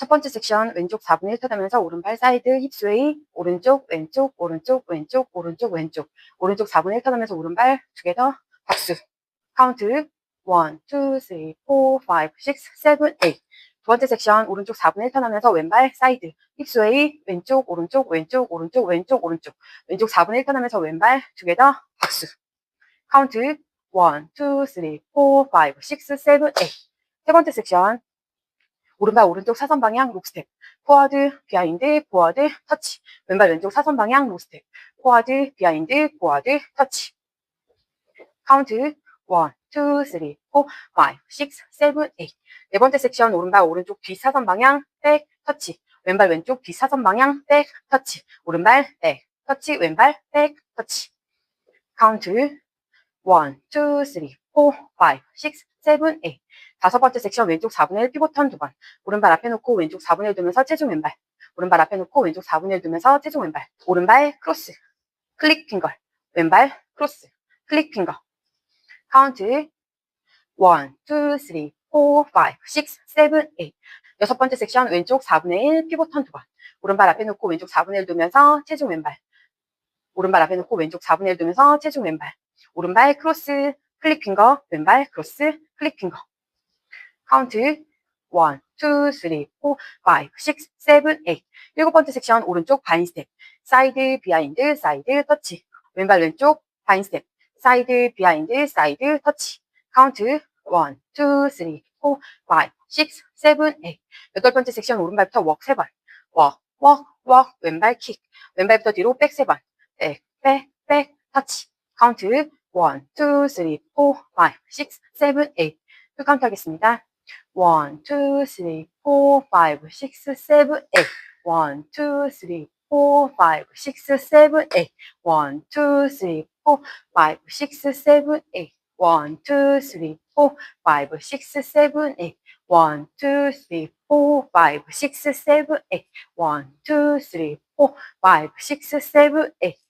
첫 번째 섹션 왼쪽 4분의 1 타다면서 오른발 사이드 힙스웨이 오른쪽 왼쪽 오른쪽 왼쪽 오른쪽 왼쪽 오른쪽 4분의 1 타다면서 오른발 두 개 더 박수 카운트 1, 2, 3, 4, 5, 6, 7, 8두 번째 섹션 오른쪽 4분의 1 턴하면서 왼발 사이드 힙스웨이 왼쪽 오른쪽 왼쪽 오른쪽 왼쪽 오른쪽 왼쪽 4분의 1 턴하면서 왼발 두 개 더 박수 카운트 1, 2, 3, 4, 5, 6, 7, 8. 세 번째 섹션. 오른발 오른쪽 사선 방향 록스텝. 포워드, 비하인드, 포워드, 터치. 왼발 왼쪽 사선 방향 록스텝. 포워드, 비하인드, 포워드, 터치. 카운트 1, 2, 3, 4, 5, 6, 7, 8. 네 번째 섹션 오른발 오른쪽 뒷사선 방향 백 터치. 왼발 왼쪽 뒷사선 방향 백 터치. 오른발 백 터치. 왼발 백 터치. 카운트 1, 2, 3, 4, 5, 6, 7, 8. 다섯 번째 섹션 왼쪽 4분의 1 피봇 턴두 번. 오른발 앞에 놓고 왼쪽 4분의 1 두면서 체중 왼발. 오른발 앞에 놓고 왼쪽 4분의 1 두면서 체중 왼발. 오른발 크로스. 클릭 핑거. 왼발 크로스. 클릭 핑거. 카운트 1, 2, 3, 4, 5, 6, 7, 8. 여섯 번째 섹션 왼쪽 4분의 1 피봇 턴두 번. 오른발 앞에 놓고 왼쪽 4분의 1 두면서 체중 왼발. 오른발 앞에 놓고 왼쪽 4분의 1 두면서 체중 왼발. 오른발 크로스 클릭 핑거 왼발 크로스 클릭 핑거. 카운트 1, 2, 3, 4, 5, 6, 7, 8 일곱 번째 섹션 오른쪽 바인 스텝. 사이드 비하인드 사이드 터치. 왼발 왼쪽 바인 스텝. 사이드 비하인드 사이드 터치. 카운트 1, 2, 3, 4, 5, 6, 7, 8 여덟 번째 섹션 오른발부터 웍 세번. 웍, 웍, 웍 왼발 킥. 왼발부터 뒤로 백 세번. 백, 백, 백 터치. 카운트 1, 1, 2, 3, 4, 5, 6, 7, 8. 풀 카운트 하겠습니다. 1, 2, 3, 4, 5, 6, 7, 8. 1, 2, 3, 4, 5, 6, 7, 8. 1, 2, 3, 4, 5, 6, 7, 8. 1, 2, 3, 4, 5, 6, 7, 8. 1, 2, 3, 4, 5, 6, 7, 8. 1, 2, 3, 4, 5, 6, 7, 8.